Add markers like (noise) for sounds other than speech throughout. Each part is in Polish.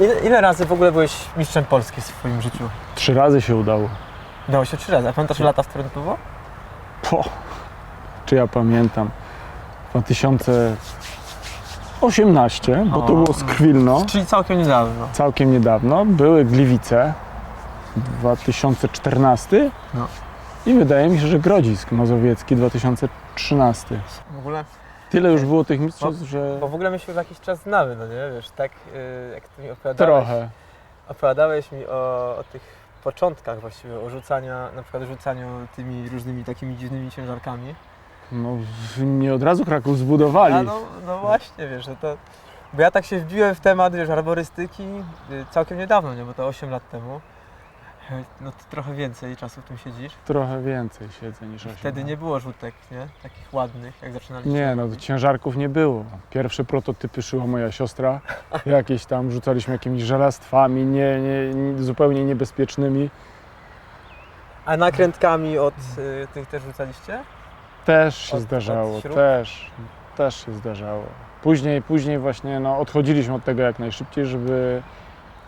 ile, ile razy w ogóle byłeś mistrzem Polski w swoim życiu? Trzy razy się udało. Udało się trzy razy. A pamiętasz lata, w którym to było? Po. Czy ja pamiętam? 2018, bo to O. było skrwilno, Czyli całkiem niedawno. całkiem niedawno. Były Gliwice, 2014 No. i wydaje mi się, że Grodzisk Mazowiecki 2013. W ogóle, Tyle już było tych mistrzostw, że bo w ogóle my się już jakiś czas znamy, no nie? Wiesz, tak y, jak ty mi opowiadałeś, trochę. opowiadałeś mi o, o tych początkach właściwie, o rzucania, na przykład rzucaniu tymi różnymi takimi dziwnymi ciężarkami. No, nie od razu Kraków zbudowali. A no, no właśnie, wiesz, to... Bo ja tak się wbiłem w temat, wiesz, arborystyki y, całkiem niedawno, nie? Bo to 8 lat temu. (laughs) No to trochę więcej czasu w tym siedzisz. Trochę więcej siedzę niż 8 Wtedy lat. nie było rzutek, nie? Takich ładnych, jak zaczynaliście. Nie, no ciężarków nie było. Pierwsze prototypy szyła moja siostra. (laughs) Jakieś tam rzucaliśmy jakimiś żelastwami, nie, nie, nie, zupełnie niebezpiecznymi. A nakrętkami od y, tych też rzucaliście? Też się Od- od zdarzało, śrub? też, też się zdarzało. Później, później właśnie no, odchodziliśmy od tego jak najszybciej, żeby,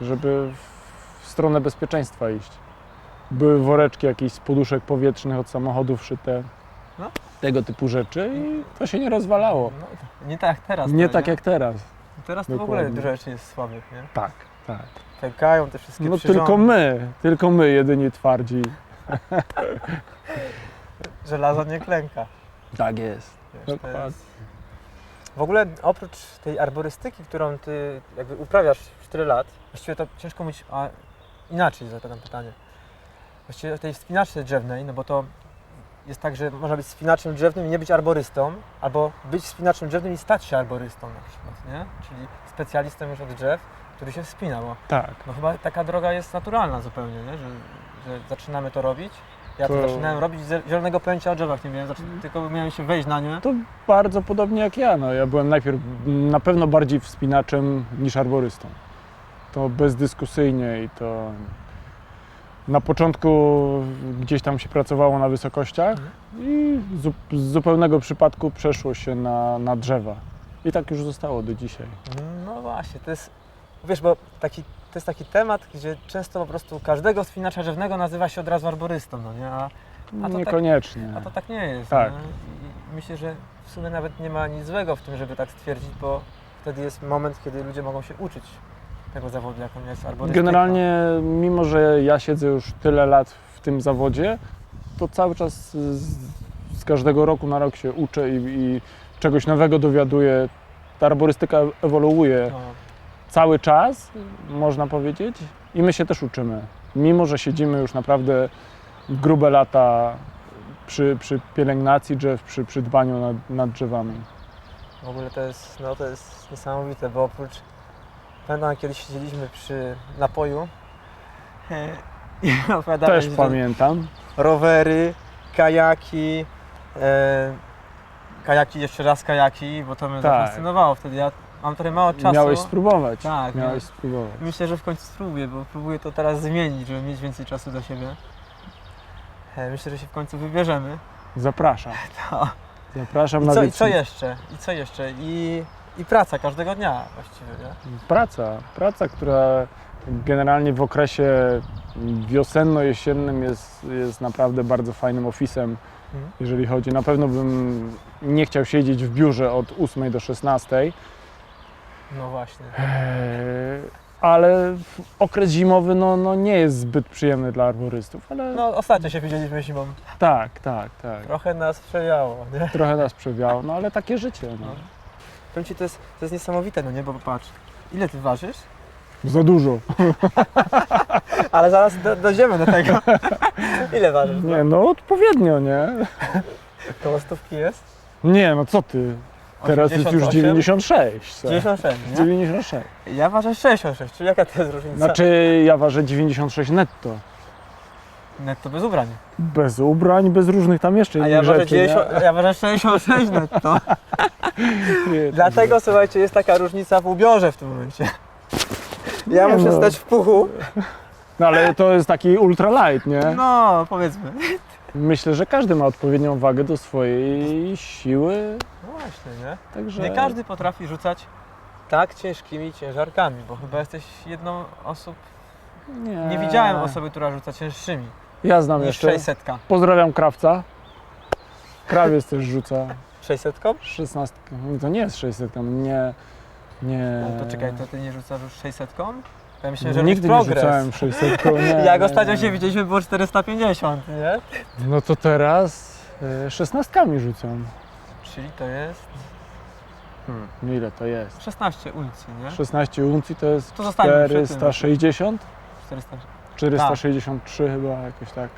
żeby w stronę bezpieczeństwa iść. Były woreczki jakieś z poduszek powietrznych od samochodów szyte. No. Tego typu rzeczy i to się nie rozwalało. No, nie tak jak teraz. Nie to, tak jak teraz. Teraz to w ogóle Dokładnie. dużo rzeczy jest słabych, nie? Tak, tak. Pękają te wszystkie No przyrządy. tylko my, tylko my jedynie twardzi. (laughs) Żelazo nie klęka. Tak jest. Wiesz, Dokładnie. jest... W ogóle oprócz tej arborystyki, którą ty jakby uprawiasz 4 lat, właściwie to ciężko mówić, a inaczej zadam pytanie. Właściwie tej wspinaczce drzewnej, no bo to jest tak, że można być spinaczem drzewnym i nie być arborystą, albo być spinaczem drzewnym i stać się arborystą na przykład, nie? Czyli specjalistą już od drzew, który się wspina, bo Tak. no chyba taka droga jest naturalna zupełnie, nie? Że, że zaczynamy to robić. Ja to, To- zaczynałem robić z zielonego pojęcia o drzewach, nie wiem, zaczę- tylko miałem się wejść na nie. To bardzo podobnie jak ja. No, ja byłem najpierw na pewno bardziej wspinaczem niż arborystą. To bezdyskusyjnie i to na początku gdzieś tam się pracowało na wysokościach Mhm. i z zupełnego przypadku przeszło się na, na drzewa. I tak już zostało do dzisiaj. No właśnie, to jest, wiesz, bo taki, to jest taki temat, gdzie często po prostu każdego wspinacza drzewnego nazywa się od razu arborystą, no nie? A, A to tak- Niekoniecznie. a to tak nie jest. Tak. I myślę, że w sumie nawet nie ma nic złego w tym, żeby tak stwierdzić, bo wtedy jest moment, kiedy ludzie mogą się uczyć tego zawodu, jaką jest arborystyka. Generalnie, mimo że ja siedzę już tyle lat w tym zawodzie, to cały czas z, z każdego roku na rok się uczę i, i czegoś nowego dowiaduję. Ta arborystyka ewoluuje No, cały czas, można powiedzieć, i my się też uczymy. Mimo, że siedzimy już naprawdę grube lata przy, przy pielęgnacji drzew, przy, przy dbaniu nad, nad drzewami. w ogóle to jest, no, to jest niesamowite, bo oprócz, pamiętam kiedyś siedzieliśmy przy napoju (laughs) i opowiadałeś, Też że- pamiętam. rowery, kajaki, e, kajaki, jeszcze raz kajaki, bo to mnie Tak. zafascynowało wtedy. Ja mam trochę mało czasu. Miałeś spróbować. Tak, Miałeś spróbować. Myślę, że w końcu spróbuję, bo próbuję to teraz zmienić, żeby mieć więcej czasu dla siebie. E, myślę, że się w końcu wybierzemy. Zapraszam. (laughs) To. Zapraszam I na co, I co jeszcze? I co jeszcze? I, I praca każdego dnia właściwie, nie? Praca, praca, która generalnie w okresie wiosenno-jesiennym jest, jest naprawdę bardzo fajnym ofisem, Mhm. jeżeli chodzi. Na pewno bym nie chciał siedzieć w biurze od 8 do 16, No właśnie. eee, ale okres zimowy no, no nie jest zbyt przyjemny dla arborystów, ale No ostatnio się widzieliśmy zimą. tak, tak, tak. Trochę nas przewiało, nie? Trochę nas przewiało, no ale takie życie. No. Powiem Ci, to jest, to jest niesamowite, no nie? Bo patrz, ile Ty ważysz? Za dużo. (laughs) Ale zaraz do, dojdziemy do tego. (laughs) Ile ważysz? Nie, no odpowiednio, nie? Koło stówki jest? Nie, no co ty? Teraz jest już 88? 96. co? 96, nie? 96. Ja ważę 66, czyli jaka to jest różnica? Znaczy ja ważę 96 netto. Netto bez ubrań. Bez ubrań, bez różnych tam jeszcze A innych ja ważę, rzeczy. nie? 90, ja ważę 66 netto. (laughs) Nie, Dlatego, słuchajcie, jest taka różnica w ubiorze w tym momencie. Ja Nie muszę no. stać w puchu. No ale to jest taki ultra light, nie? No, powiedzmy. Myślę, że każdy ma odpowiednią wagę do swojej siły, No właśnie, nie? także... Nie każdy potrafi rzucać tak ciężkimi ciężarkami, bo chyba jesteś jedną osób. Nie, Nie widziałem osoby, która rzuca cięższymi Ja znam jeszcze. 600. Pozdrawiam krawca. Krawiec też rzuca 600? 16. To nie jest 600, nie. Nie. No to czekaj, to ty nie rzucasz już 600? Ja myślę, że Nigdy robisz nie progres. rzucałem 600. (laughs) Nie, Jak nie, ostatnio nie. się widzieliśmy, było 450, nie? No to teraz y, 16 rzucam. Czyli to jest Hmm. Ile to jest? 16 uncji, nie? 16 uncji to jest To zostańmy przy tym. 460? 400. 463 chyba jakoś tak.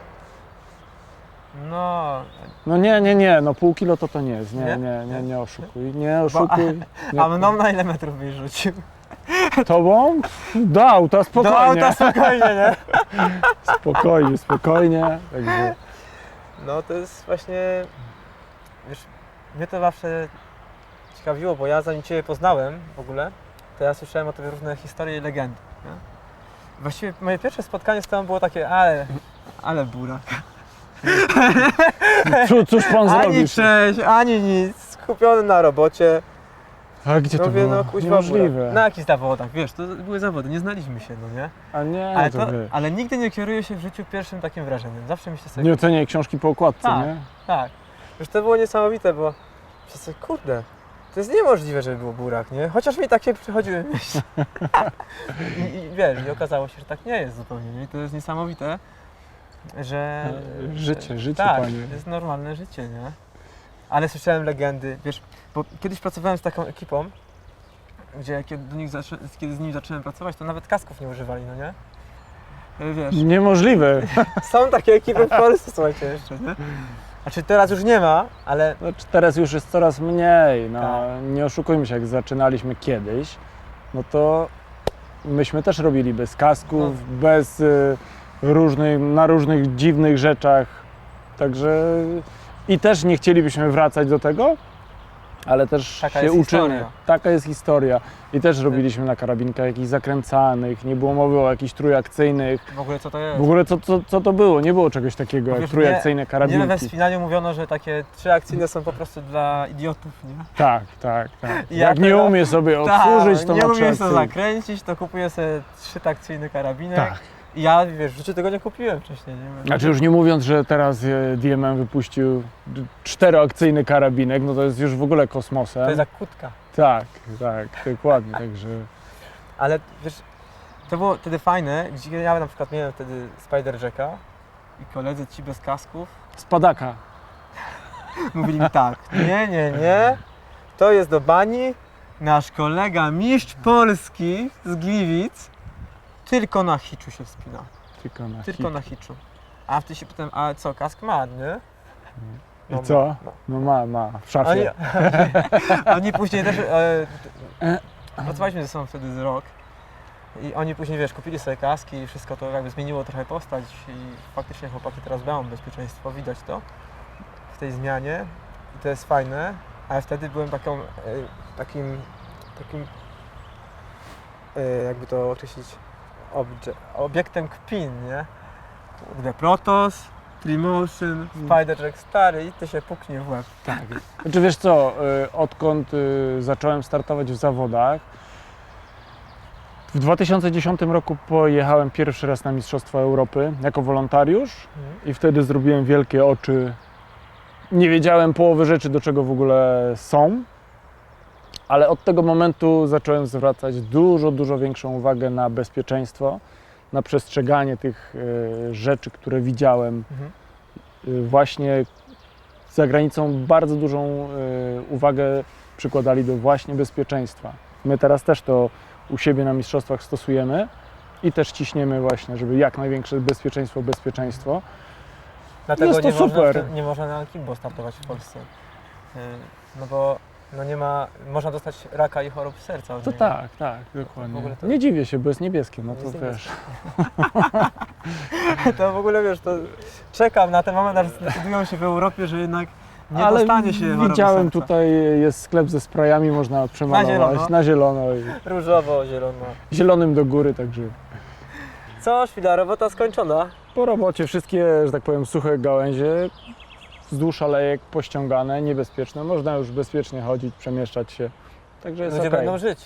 No, No nie, nie, nie, no pół kilo to to nie jest. Nie, Nie? nie, nie, nie oszukuj. Nie oszukuj. (laughs) Nie, a mną na ile metrów byś rzucił? (laughs) Tobą? Do auta, spokojnie. Do auta spokojnie, nie? (laughs) Spokojnie, spokojnie. Także No to jest właśnie, wiesz, mnie to zawsze ciekawiło, bo ja zanim Ciebie poznałem w ogóle, to ja słyszałem o Tobie różne historie i legendy, nie? Właściwie moje pierwsze spotkanie z Tobą było takie, ale, ale burak. Cóż, cóż pan Ani zrobisz? cześć, ani nic, skupiony na robocie. A gdzie to Mówię, było? no kuźwa Niemożliwe. Na jakichś zawodach, wiesz, to były zawody, nie znaliśmy się, no nie? A nie, Ale, to, to, wie. ale nigdy nie kieruję się w życiu pierwszym takim wrażeniem. Zawsze myślę sobie, Nie oceniaj książki po okładce, Tak. nie? Tak. Już to było niesamowite, bo sobie, kurde, to jest niemożliwe, żeby był burak, nie? Chociaż mi takie przychodziły (laughs) myśli. I, I wiesz, i okazało się, że tak nie jest zupełnie, nie? I to jest niesamowite, że... E, życie, życie, tak, panie. to jest normalne życie, nie? Ale słyszałem legendy, wiesz, bo kiedyś pracowałem z taką ekipą, gdzie kiedy, zaczę, kiedy z nimi zacząłem pracować, to nawet kasków nie używali, no nie? E, Wiesz, Niemożliwe. (laughs) są takie ekipy w Polsce, słuchajcie, jeszcze, nie? Znaczy teraz już nie ma, ale Znaczy teraz już jest coraz mniej. No, Tak. Nie oszukujmy się, jak zaczynaliśmy kiedyś, no to myśmy też robili bez kasków, No. bez y, na różnych dziwnych rzeczach. Także i też nie chcielibyśmy wracać do tego, ale też Taka się jest uczymy. historia. Taka jest historia. I też robiliśmy na karabinkach jakichś zakręcanych, nie było mowy o jakichś trójakcyjnych. w ogóle co to jest? W ogóle co, co, co to było? Nie było czegoś takiego jak Wiesz, trójakcyjne Nie karabinki. we wspinaniu mówiono, że takie trzy akcyjne są po prostu dla idiotów, nie? Tak, tak, tak. (laughs) Ja Jak nie teraz- umie sobie (laughs) Tak, otworzyć, to nie ma sobie cyk. zakręcić, to kupuję sobie trzy takcyjny karabinek. Tak. Ja, wiesz, w życiu tego nie kupiłem wcześniej, nie? Znaczy już nie mówiąc, że teraz e, DMM wypuścił d- czteroakcyjny karabinek, no to jest już w ogóle kosmosem. To jest jak kutka. Tak, tak, dokładnie, także Ale wiesz, to było wtedy fajne, gdzie ja na przykład miałem wtedy Spider Jacka i koledzy ci bez kasków spadaka. (laughs) mówili mi tak, nie, nie, nie, to jest do bani, nasz kolega mistrz Polski z Gliwic tylko na hiczu się wspina, Tylko na tylko hit. na hiczu. A wtedy się pytam, a co, kask ma, nie? I co? ma, ma. No ma, ma, w szafie. oni (laughs) później też, e, pracowaliśmy ze sobą wtedy z rok i oni później, wiesz, kupili sobie kaski i wszystko to jakby zmieniło trochę postać i faktycznie chłopaki teraz dbają o bezpieczeństwo, widać to w tej zmianie i to jest fajne, ale wtedy byłem taką, e, takim, takim, e, jakby to określić, obiektem kpin, nie? Kurde, Protos, Trimotion, Spider-Jack stary i ty się puknie w łeb. Tak. Znaczy wiesz co, y, odkąd y, zacząłem startować w zawodach, w 2010 roku pojechałem pierwszy raz na Mistrzostwa Europy jako wolontariusz i wtedy zrobiłem wielkie oczy. Nie wiedziałem połowy rzeczy, do czego w ogóle są, ale od tego momentu zacząłem zwracać dużo, dużo większą uwagę na bezpieczeństwo, na przestrzeganie tych y, rzeczy, które widziałem. Mhm. Y, Właśnie za granicą bardzo dużą y, uwagę przykładali do właśnie bezpieczeństwa. My teraz też to u siebie na mistrzostwach stosujemy i też ciśniemy właśnie, żeby jak największe bezpieczeństwo, bezpieczeństwo. Dlatego Jest to nie, Można, super. tym- nie można na Kimbo startować w Polsce. No bo no nie ma, można dostać raka i chorób serca. od To tak, tak, dokładnie. ogóle to- Nie dziwię się, bo jest niebieskie, no to Jest wiesz. (laughs) To w ogóle wiesz, to czekam na ten moment, aż zdecydują się w Europie, że jednak nie Ale dostanie się choroby widziałem serca. tutaj jest sklep ze sprayami, można przemalować zielono. na zielono i Różowo, zielono. zielonym do góry, także Co, chwila, robota skończona. Po robocie wszystkie, że tak powiem, suche gałęzie wzdłuż alejek pościągane, niebezpieczne. Można już bezpiecznie chodzić, przemieszczać się. Także jest Ludzie okej. będą żyć.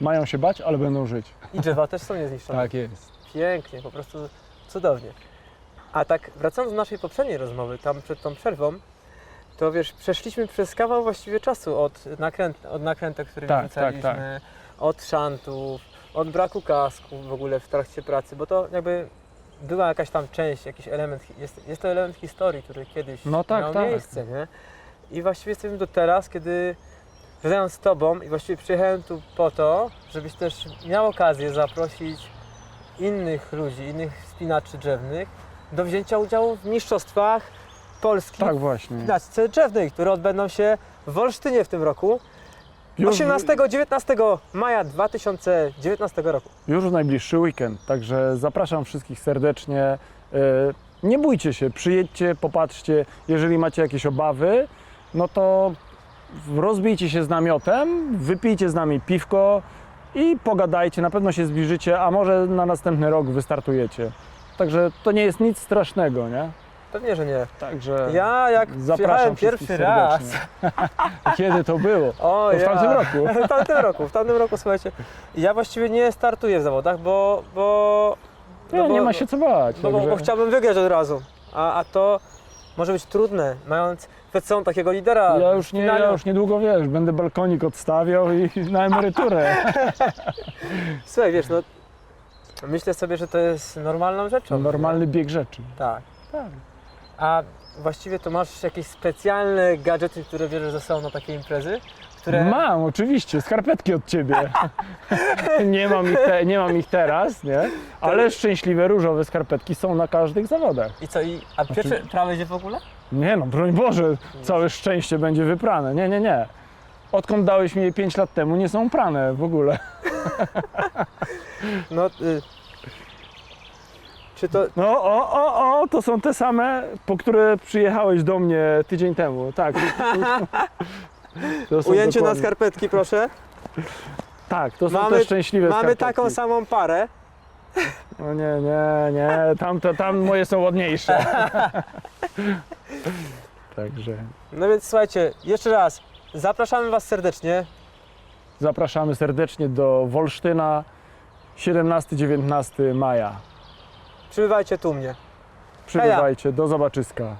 Mają się bać, ale będą żyć. I drzewa też są niezniszczone. Tak jest. Pięknie, po prostu cudownie. A tak wracając do naszej poprzedniej rozmowy, tam przed tą przerwą, to wiesz, przeszliśmy przez kawał właściwie czasu od, nakręt, od nakrętek, które Tak, wrzucaliśmy, tak, od szantów, od braku kasku w ogóle w trakcie pracy, bo to jakby była jakaś tam część, jakiś element, jest, jest to element historii, który kiedyś No tak, miał tak. miejsce, nie? I właściwie jesteśmy do teraz, kiedy rozmawiam z Tobą i właściwie przyjechałem tu po to, żebyś też miał okazję zaprosić innych ludzi, innych wspinaczy drzewnych do wzięcia udziału w mistrzostwach Polski Tak w właśnie. wspinaczce drzewnej, które odbędą się w Olsztynie w tym roku. Już, 18-19 maja 2019 roku. już w najbliższy weekend, także zapraszam wszystkich serdecznie. E, Nie bójcie się, przyjedźcie, popatrzcie. Jeżeli macie jakieś obawy, no to rozbijcie się z namiotem, wypijcie z nami piwko i pogadajcie. Na pewno się zbliżycie, a może na następny rok wystartujecie. Także to nie jest nic strasznego, nie? Pewnie, że nie. Także Ja jak zapraszam przyjechałem wszystkich pierwszy raz, serdecznie. (laughs) Kiedy to było? o To w ja. tamtym roku. (laughs) w tamtym roku, w tamtym roku, słuchajcie, ja właściwie nie startuję w zawodach, bo... bo Nie, no bo, nie ma się co bać. No bo, także- bo chciałbym wygrać od razu, a, a to może być trudne, mając przed sobą takiego lidera. Ja już, nie, ja już niedługo wiesz, będę balkonik odstawiał i (laughs) na emeryturę. Słuchaj, wiesz, no myślę sobie, że to jest normalną rzeczą. Normalny bieg rzeczy. Tak. Tak. A właściwie to masz jakieś specjalne gadżety, które bierzesz ze sobą na takie imprezy? Które... Mam, oczywiście, skarpetki od ciebie. (laughs) nie, mam ich te, nie mam ich teraz, nie? Ale szczęśliwe różowe skarpetki są na każdych zawodach. I co, i, a Znaczy- pierwszy prałeś je w ogóle? Nie no, broń Boże, całe szczęście będzie wyprane. Nie, nie, nie. Odkąd dałeś mi je 5 lat temu, nie są prane w ogóle. No, y... Czy to... No, o, o, o, to są te same, po które przyjechałeś do mnie tydzień temu. Tak. (laughs) Ujęcie na dokładnie- skarpetki, proszę. Tak, to są Mamy- te szczęśliwe Mamy skarpetki. taką samą parę. O nie, nie, nie, tam, to, tam moje są ładniejsze. (laughs) Także No więc słuchajcie, jeszcze raz, zapraszamy Was serdecznie. zapraszamy serdecznie do Wolsztyna 17-19 maja. Przybywajcie tu mnie. Przybywajcie, do zobaczyska.